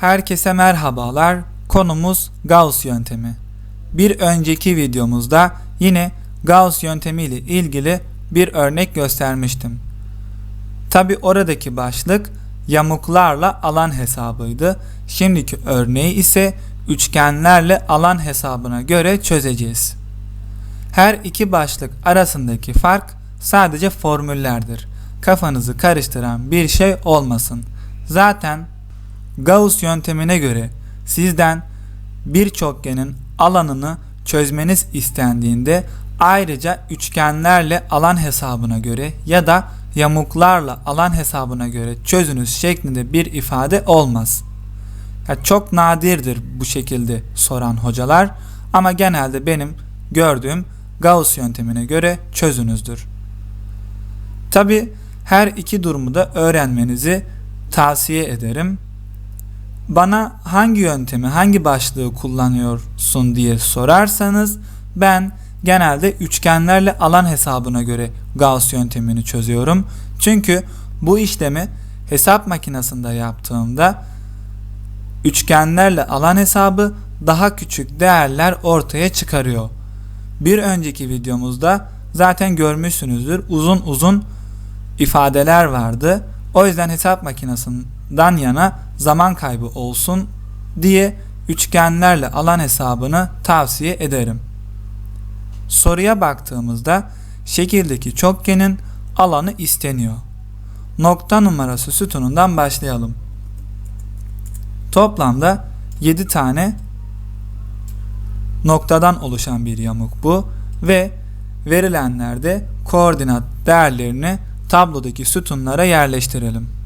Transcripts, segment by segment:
Herkese merhabalar. Konumuz Gauss yöntemi. Bir önceki videomuzda yine Gauss yöntemi ile ilgili bir örnek göstermiştim. Tabi oradaki başlık yamuklarla alan hesabıydı. Şimdiki örneği ise üçgenlerle alan hesabına göre çözeceğiz. Her iki başlık arasındaki fark sadece formüllerdir. Kafanızı karıştıran bir şey olmasın. Zaten Gauss yöntemine göre sizden bir çokgenin alanını çözmeniz istendiğinde ayrıca üçgenlerle alan hesabına göre ya da yamuklarla alan hesabına göre çözünüz şeklinde bir ifade olmaz. Ya çok nadirdir bu şekilde soran hocalar ama genelde benim gördüğüm Gauss yöntemine göre çözünüzdür. Tabi her iki durumu da öğrenmenizi tavsiye ederim. Bana hangi yöntemi, hangi başlığı kullanıyorsun diye sorarsanız ben genelde üçgenlerle alan hesabına göre Gauss yöntemini çözüyorum. Çünkü bu işlemi hesap makinesinde yaptığımda üçgenlerle alan hesabı daha küçük değerler ortaya çıkarıyor. Bir önceki videomuzda zaten görmüşsünüzdür uzun uzun ifadeler vardı. O yüzden hesap makinesinden yana zaman kaybı olsun diye üçgenlerle alan hesabını tavsiye ederim. Soruya baktığımızda şekildeki çokgenin alanı isteniyor. Nokta numarası sütunundan başlayalım. Toplamda 7 tane noktadan oluşan bir yamuk bu ve verilenlerde koordinat değerlerini tablodaki sütunlara yerleştirelim.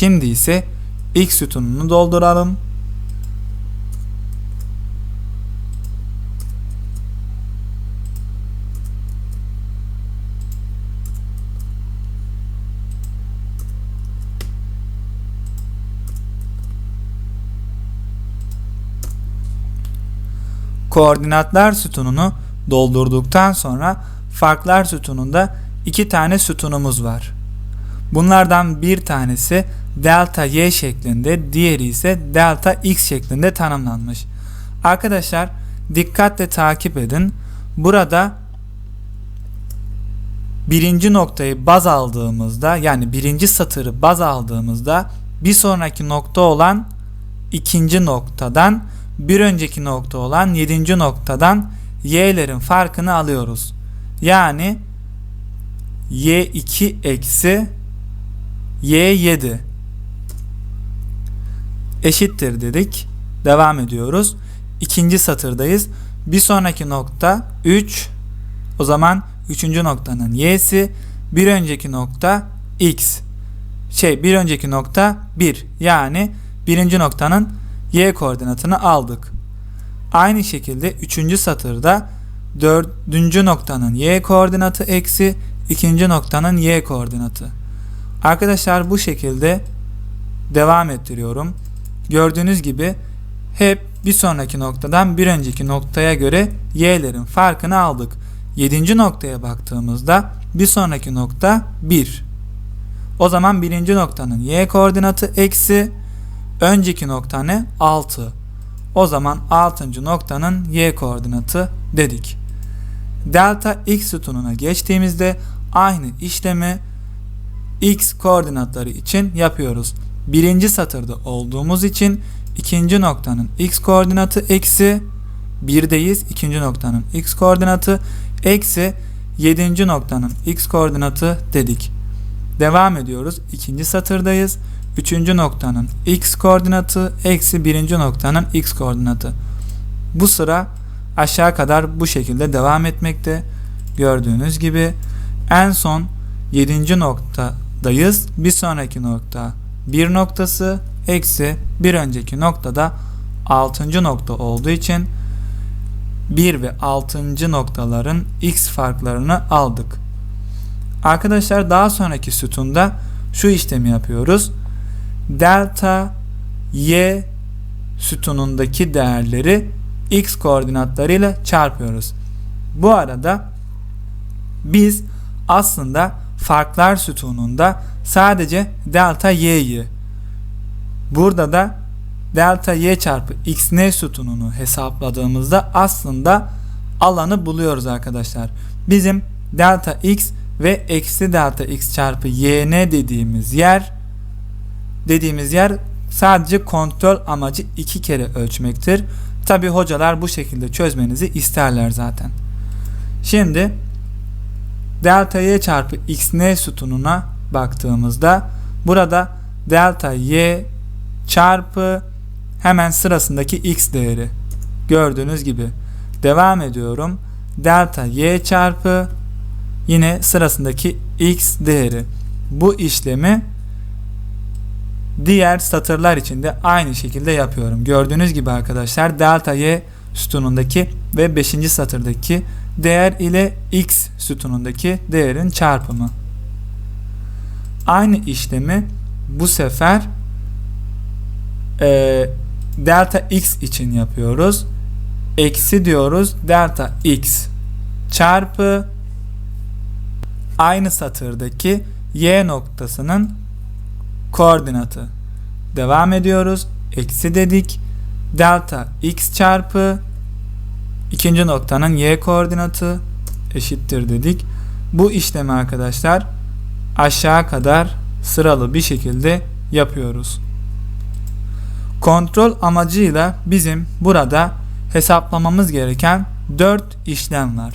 Şimdi ise ilk sütununu dolduralım. Koordinatlar sütununu doldurduktan sonra farklar sütununda iki tane sütunumuz var. Bunlardan bir tanesi delta y şeklinde, diğeri ise delta x şeklinde tanımlanmış. Arkadaşlar dikkatle takip edin. Burada birinci noktayı baz aldığımızda yani birinci satırı baz aldığımızda bir sonraki nokta olan ikinci noktadan bir önceki nokta olan yedinci noktadan y'lerin farkını alıyoruz. Yani y2 eksi y7 eşittir dedik. Devam ediyoruz. İkinci satırdayız. Bir sonraki nokta 3. O zaman üçüncü noktanın y'si bir önceki nokta x. Şey bir önceki nokta 1. Yani birinci noktanın y koordinatını aldık. Aynı şekilde üçüncü satırda dördüncü noktanın y koordinatı eksi ikinci noktanın y koordinatı. Arkadaşlar bu şekilde devam ettiriyorum. Gördüğünüz gibi hep bir sonraki noktadan bir önceki noktaya göre y'lerin farkını aldık. 7. noktaya baktığımızda bir sonraki nokta 1. O zaman birinci noktanın y koordinatı eksi önceki nokta ne? 6. O zaman 6. noktanın y koordinatı dedik. Delta x sütununa geçtiğimizde aynı işlemi x koordinatları için yapıyoruz. Birinci satırda olduğumuz için ikinci noktanın x koordinatı eksi 1'deyiz. ikinci noktanın x koordinatı eksi 7. noktanın x koordinatı dedik. Devam ediyoruz. ikinci satırdayız. Üçüncü noktanın x koordinatı eksi birinci noktanın x koordinatı. Bu sıra aşağı kadar bu şekilde devam etmekte. Gördüğünüz gibi en son 7. noktadayız. Bir sonraki nokta 1 noktası eksi bir önceki noktada 6. nokta olduğu için 1 ve 6. noktaların x farklarını aldık. Arkadaşlar daha sonraki sütunda şu işlemi yapıyoruz. Delta y sütunundaki değerleri x koordinatlarıyla çarpıyoruz. Bu arada biz aslında farklar sütununda sadece delta y'yi burada da delta y çarpı x n sütununu hesapladığımızda aslında alanı buluyoruz arkadaşlar. Bizim delta x ve eksi delta x çarpı yn dediğimiz yer dediğimiz yer sadece kontrol amacı iki kere ölçmektir. Tabi hocalar bu şekilde çözmenizi isterler zaten. Şimdi delta y çarpı x n sütununa baktığımızda burada delta y çarpı hemen sırasındaki x değeri. Gördüğünüz gibi. Devam ediyorum. Delta y çarpı yine sırasındaki x değeri. Bu işlemi diğer satırlar için de aynı şekilde yapıyorum. Gördüğünüz gibi arkadaşlar delta y sütunundaki ve 5. satırdaki değer ile x sütunundaki değerin çarpımı aynı işlemi bu sefer e, delta x için yapıyoruz. Eksi diyoruz delta x çarpı aynı satırdaki y noktasının koordinatı. Devam ediyoruz. Eksi dedik. Delta x çarpı ikinci noktanın y koordinatı eşittir dedik. Bu işlemi arkadaşlar aşağı kadar sıralı bir şekilde yapıyoruz. Kontrol amacıyla bizim burada hesaplamamız gereken 4 işlem var.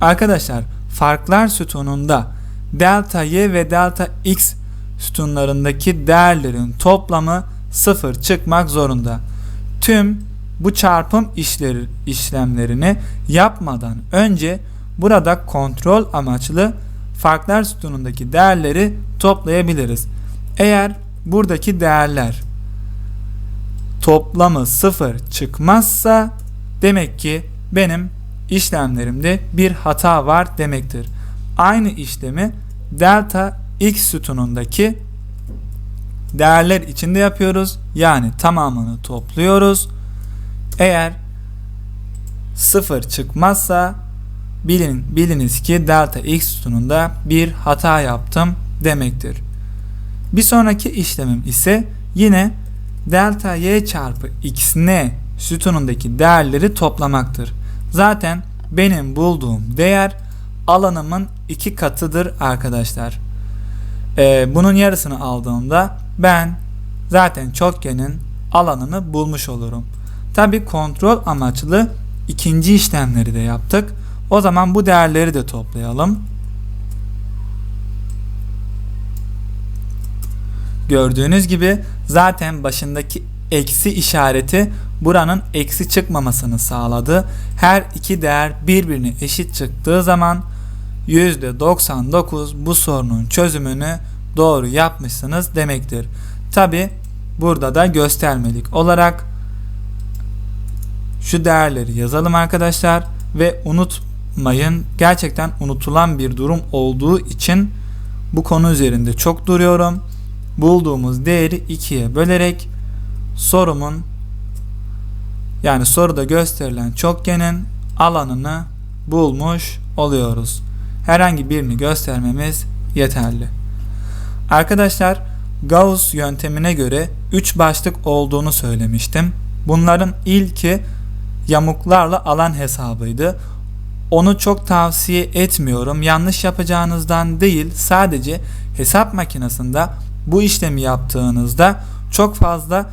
Arkadaşlar farklar sütununda delta y ve delta x sütunlarındaki değerlerin toplamı 0 çıkmak zorunda. Tüm bu çarpım işleri, işlemlerini yapmadan önce burada kontrol amaçlı farklar sütunundaki değerleri toplayabiliriz. Eğer buradaki değerler toplamı 0 çıkmazsa demek ki benim işlemlerimde bir hata var demektir. Aynı işlemi delta x sütunundaki değerler içinde yapıyoruz. Yani tamamını topluyoruz. Eğer 0 çıkmazsa bilin, biliniz ki delta x sütununda bir hata yaptım demektir. Bir sonraki işlemim ise yine delta y çarpı x n sütunundaki değerleri toplamaktır. Zaten benim bulduğum değer alanımın iki katıdır arkadaşlar. Ee, bunun yarısını aldığımda ben zaten çokgenin alanını bulmuş olurum. Tabi kontrol amaçlı ikinci işlemleri de yaptık. O zaman bu değerleri de toplayalım. Gördüğünüz gibi zaten başındaki eksi işareti buranın eksi çıkmamasını sağladı. Her iki değer birbirine eşit çıktığı zaman %99 bu sorunun çözümünü doğru yapmışsınız demektir. Tabi burada da göstermelik olarak şu değerleri yazalım arkadaşlar ve unutmayın gerçekten unutulan bir durum olduğu için bu konu üzerinde çok duruyorum bulduğumuz değeri 2'ye bölerek sorumun yani soruda gösterilen çokgenin alanını bulmuş oluyoruz. Herhangi birini göstermemiz yeterli. Arkadaşlar Gauss yöntemine göre 3 başlık olduğunu söylemiştim. Bunların ilki yamuklarla alan hesabıydı. Onu çok tavsiye etmiyorum. Yanlış yapacağınızdan değil, sadece hesap makinesinde bu işlemi yaptığınızda çok fazla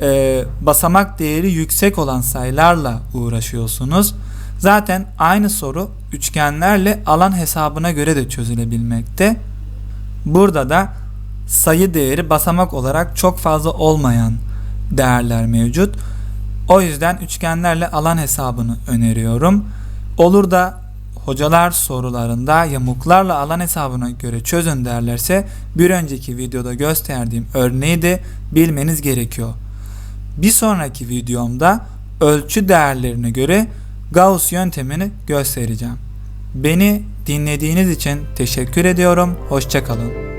e, basamak değeri yüksek olan sayılarla uğraşıyorsunuz. Zaten aynı soru üçgenlerle alan hesabına göre de çözülebilmekte. Burada da sayı değeri basamak olarak çok fazla olmayan değerler mevcut. O yüzden üçgenlerle alan hesabını öneriyorum. Olur da hocalar sorularında yamuklarla alan hesabına göre çözün derlerse bir önceki videoda gösterdiğim örneği de bilmeniz gerekiyor. Bir sonraki videomda ölçü değerlerine göre Gauss yöntemini göstereceğim. Beni dinlediğiniz için teşekkür ediyorum. Hoşçakalın.